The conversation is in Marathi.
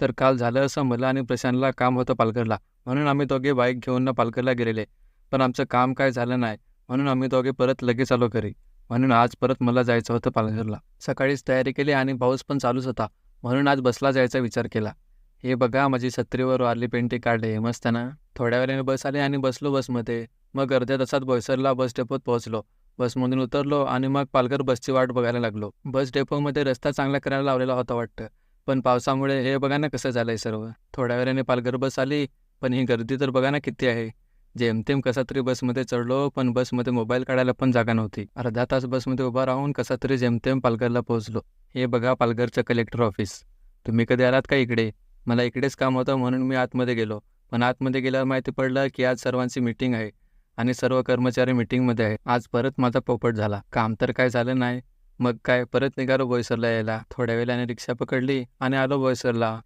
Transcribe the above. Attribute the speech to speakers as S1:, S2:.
S1: तर काल झालं असं मला आणि प्रशांतला काम होतं पालघरला. म्हणून आम्ही दोघे बाईक घेऊन ना पालघरला गेलेले. पण आमचं काम काय झालं नाही. म्हणून आम्ही दोघे परत लगेच आलो घरी. म्हणून आज परत मला जायचं होतं पालघरला. सकाळीच तयारी केली आणि पाऊस पण चालूच होता. म्हणून आज बसला जायचा विचार केला. हे बघा माझी छत्रीवर वारली पेंटी काढले. मस्त ना? थोड्या वेळाने बस आली आणि बसलो बसमध्ये. मग अर्ध्या तासात बोईसरला बस डेपोत पोहोचलो. बसमधून उतरलो आणि मग पालघर बसची वाट बघायला लागलो. बस डेपोमध्ये रस्ता चांगला करायला लावलेला होता वाटतं. पण पावसामुळे हे बघा ना कसं झालंय सर्व. थोड्या वेळाने पालघर बस आली पण ही गर्दी तर बघा ना किती आहे. जेमतेम कसा तरी बसमध्ये चढलो पण बसमध्ये मोबाईल काढायला पण जागा नव्हती. अर्धा तास बसमध्ये उभा राहून कसा तरी जेमतेम पालघरला पोहोचलो. हे बघा पालघरचं कलेक्टर ऑफिस. तुम्ही कधी आलात का इकडे? मला इकडेच काम होतं म्हणून मी आतमध्ये गेलो. पण आतमध्ये गेल्यावर माहिती पडलं की आज सर्वांची मीटिंग आहे आणि सर्व कर्मचारी मीटिंगमध्ये आहे. आज परत माझा पोपट झाला. काम तर काय झालं नाही. मग काय परत निघालो बोईसरला यायला. थोड्या वेळाने रिक्षा पकडली आणि आलो बोईसरला.